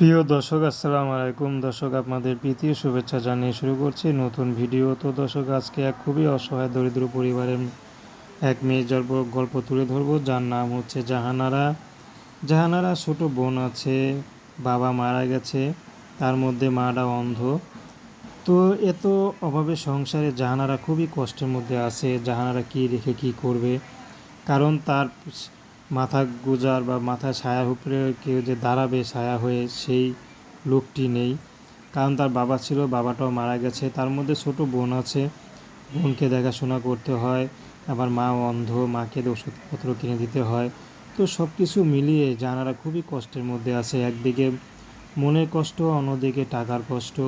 প্রিয় দর্শক, আসসালামু আলাইকুম। দর্শক, আপনাদের প্রীতি শুভেচ্ছা জানিয়ে শুরু করছি নতুন ভিডিও। তো দর্শক, আজকে এক খুবই অসহায় দরিদ্র পরিবারের এক মেয়ের গল্প গল্প তুলে ধরবো। যার নাম হচ্ছে জাহানারা। জাহানারা ছোট বোন আছে, বাবা মারা গেছে, তার মধ্যে মারা অন্ধ। তো এত অভাবে সংসারে জাহানারা খুবই কষ্টের মধ্যে আছে। জাহানারা কি রেখে কি করবে? কারণ তার মাথা গুজার বা মাথা ছায়ার উপরে কেউ যে দাঁড়াবে, ছায়া হয়ে সেই লোকটি নেই। কারণ তার বাবা ছিল, বাবাটাও মারা গেছে। তার মধ্যে ছোট বোন আছে। বোনকে দেখাশোনা করতে হয়। আবার মা অন্ধ, মাকে ওষুধপত্র কিনে দিতে হয়। তো সব কিছু মিলিয়ে জানারা খুবই কষ্টের মধ্যে আছে। একদিকে মনের কষ্ট, অন্যদিকে টাকার কষ্ট।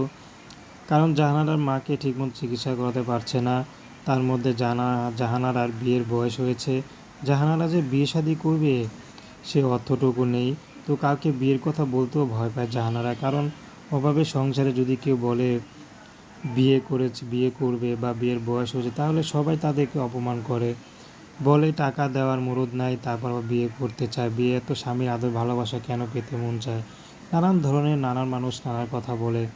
কারণ জাহানারার মাকে ঠিকমতো চিকিৎসা করাতে পারছে না। তার মধ্যে জানা জাহানার আর বিয়ের বয়স হয়েছে। জাহানারা যে বিয়ে শাদি করবে, সে অর্থটুকু নেই। তো কাউকে বিয়ের কথা বলতেও ভয় পায় জাহানারা। কারণ অভাবে সংসারে যদি কেউ বলে, বিয়ে করেছে, বিয়ে করবে বা বিয়ের বয়স হয়েছে, তাহলে সবাই তাদেরকে অপমান করে। বলে, টাকা দেওয়ার মুরুদ নাই, তারপর বিয়ে করতে চায়। বিয়ে তো স্বামীর আদর ভালোবাসা কেন পেতে মন চায়? নানান ধরনের নানান মানুষ নানান কথা বলে।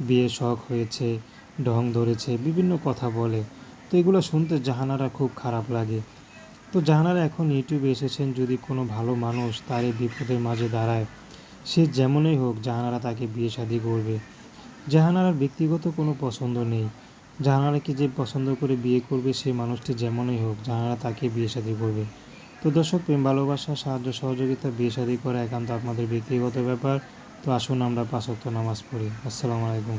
বিয়ে শখ হয়েছে, ঢং ধরেছে, বিভিন্ন কথা বলে। তো এগুলো শুনতে জাহানারা খুব খারাপ লাগে। তো জাহানারা এখন ইউটিউবে এসেছেন, যদি কোনো ভালো মানুষ তার এই বিপদের মাঝে দাঁড়ায়, সে যেমনই হোক জাহানারা তাকে বিয়ে শাদি করবে। জাহানারার ব্যক্তিগত কোনো পছন্দ নেই। জাহানারাকে যে পছন্দ করে বিয়ে করবে সেই মানুষটি যেমনই হোক জাহানারা তাকে বিয়ে শাদি করবে। তো দর্শক, প্রেম, ভালোবাসা, সাহায্য, সহযোগিতা, বিয়ে শাদি করা একান্ত আপনাদের ব্যক্তিগত ব্যাপার। তো আসুন আমরা পাঁচক্ত নামাজ পড়ি। আসসালামু আলাইকুম।